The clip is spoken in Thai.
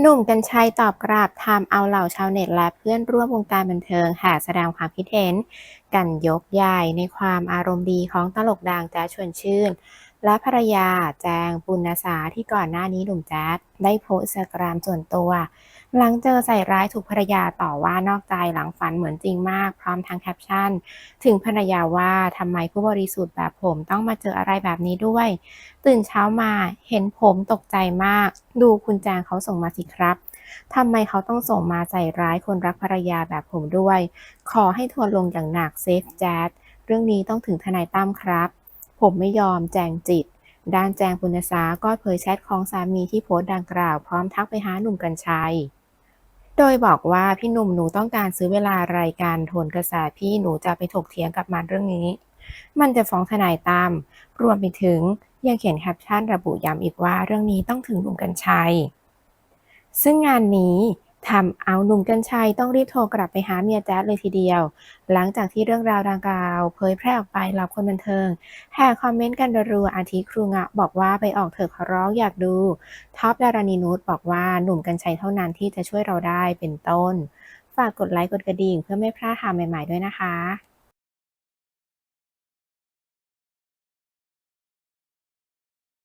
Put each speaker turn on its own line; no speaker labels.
หนุ่มกัญชัยตอบกลับทำเอาเหล่าชาวเน็ตและเพื่อนร่วมวงการบันเทิงแห่แสดงความคิดเห็น กันยกใหญ่ในความอารมณ์ดีของตลกดังแจ๊ดชวนชื่น และภรรยาแจงปุณณสาที่ก่อนหน้านี้หนุ่มแจ๊ดได้โพสต์สกรมส่วนตัว หลังเจอใส่ร้ายถูกภรรยาต่อว่านอกใจหลังฝันเหมือนจริงมาก พร้อมทั้งแคปชั่น ถึงภรรยาว่าทำไมผู้บริสุทธิ์แบบผมต้องมาเจออะไรแบบนี้ด้วย ตื่นเช้ามาเห็นผมตกใจมาก ดูคุณแจงเขาส่งมาสิครับทำไมเขาต้องส่งมาใส่ร้ายคนรักภรรยาแบบผมด้วย ขอให้ทวร์ลงอย่างหนักเซฟแจ๊ดเรื่องนี้ต้องถึงทนายตั้มครับ ผมไม่ยอมแจงจิตด้านแจงปุณสาก็เผยแชทของสามีที่โพสต์ดังกล่าว พร้อมทักไปหาหนุ่มกัญชัย ดยบอกว่าพี่หนุ่มหนูต้องการซื้อเวลารายการโทนกระแสพี่หนูจะไปถกเถียงกับมันเรื่องนี้ มันจะฟ้องทนายตาม รวมไปถึงยังเขียนแคปชั่นระบุย้ำอีกว่าเรื่องนี้ต้องถึงหนุ่มกัญชัย ซึ่งงานนี้ ทำเอาหนุ่มกัญชัยต้องรีบโทรกลับไปหาเมียแจ๊ดเลยทีเดียว หลังจากที่เรื่องราวดังกล่าวเผยแพร่ออกไปเหล่าคนบันเทิงแห่คอมเมนต์กันรัวๆอาทิครูงะบอกว่าไปออกเถอะขอร้องอยากดูท็อปดารานีนูตบอกว่าหนุ่มกัญชัยเท่านั้นที่จะช่วยเราได้เป็นต้น ฝากกดไลค์กดกระดิ่งเพื่อไม่พลาดข่าวใหม่ ๆด้วยนะคะ